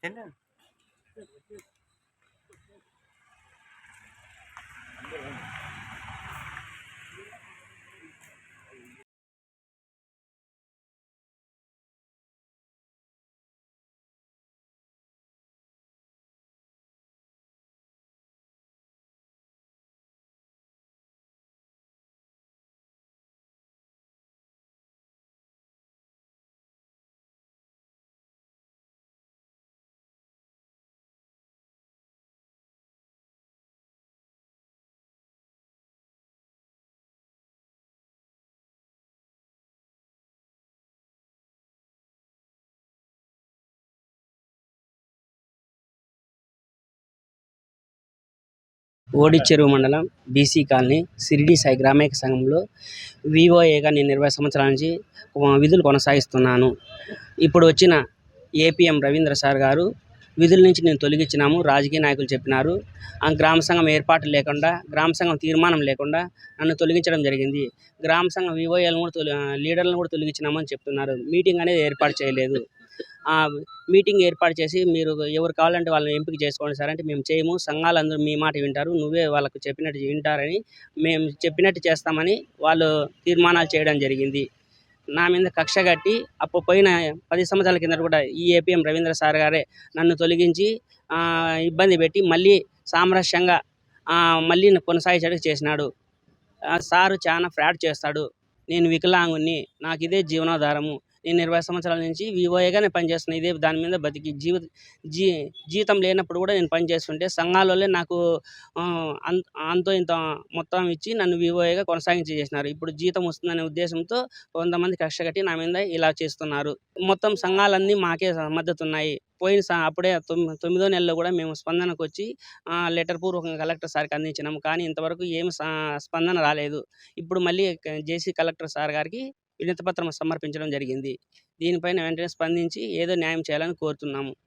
天的。ఓడిచెరువు మండలం BC colony Shirdi Sai గ్రామీణ సంఘంలో వివోఏగా నేను ఇరవై సంవత్సరాల నుంచి విధులు కొనసాగిస్తున్నాను. ఇప్పుడు వచ్చిన ఏపీఎం రవీంద్ర సార్ గారు విధుల నుంచి నేను తొలగించినాము రాజకీయ నాయకులు చెప్పినారు. ఆ గ్రామ సంఘం ఏర్పాటు లేకుండా గ్రామ సంఘం తీర్మానం లేకుండా నన్ను తొలగించడం జరిగింది. గ్రామ సంఘం వివోఏలను కూడా తొలి లీడర్లను కూడా తొలగించినామని చెప్తున్నారు. మీటింగ్ అనేది ఏర్పాటు చేయలేదు. మీటింగ్ ఏర్పాటు చేసి మీరు ఎవరు కావాలంటే వాళ్ళని ఎంపిక చేసుకోండి సార్ అంటే మేము చేయము. సంఘాలు అందరూ మీ మాట వింటారు. నువ్వే వాళ్ళకు చెప్పినట్టు వింటారని మేము చెప్పినట్టు చేస్తామని వాళ్ళు తీర్మానాలు చేయడం జరిగింది. నా మీద కక్ష కట్టి అప్పుడు పోయిన పది సంవత్సరాల కింద కూడా ఈ ఏపీఎం రవీంద్ర సార్ గారే నన్ను తొలగించి ఇబ్బంది పెట్టి మళ్ళీ సామరస్యంగా మళ్ళీ కొనసాగించడానికి చేసినాడు. సారు చాలా ఫ్రాడ్ చేస్తాడు. నేను వికలాంగుని నాకు ఇదే జీవనాధారము. నేను ఇరవై సంవత్సరాల నుంచి వివోఏగానే పనిచేస్తున్నా. ఇదే దాని మీద బతికి జీవ జీ జీతం లేనప్పుడు కూడా నేను పనిచేస్తుంటే సంఘాలలో నాకు అంతో ఇంత మొత్తం ఇచ్చి నన్ను వివోఏగా కొనసాగించి చేసినారు ఇప్పుడు జీతం వస్తుందనే ఉద్దేశంతో కొంతమంది కష్టకట్టి నా మీద ఇలా చేస్తున్నారు. మొత్తం సంఘాలన్నీ మాకే మద్దతు ఉన్నాయి పోయిన స- అప్పుడే తొమ్మి తొమ్మిదో నెలలో కూడా మేము స్పందనకు వచ్చి లెటర్ పూర్వకంగా కలెక్టర్ సార్కి అందించినాము. కానీ ఇంతవరకు ఏమి స్పందన రాలేదు. ఇప్పుడు మళ్ళీ జేసీ కలెక్టర్ సార్ గారికి వినతిపత్రం సమర్పించడం జరిగింది. దీనిపైన వెంటనే స్పందించి ఏదో న్యాయం చేయాలని కోరుతున్నాము.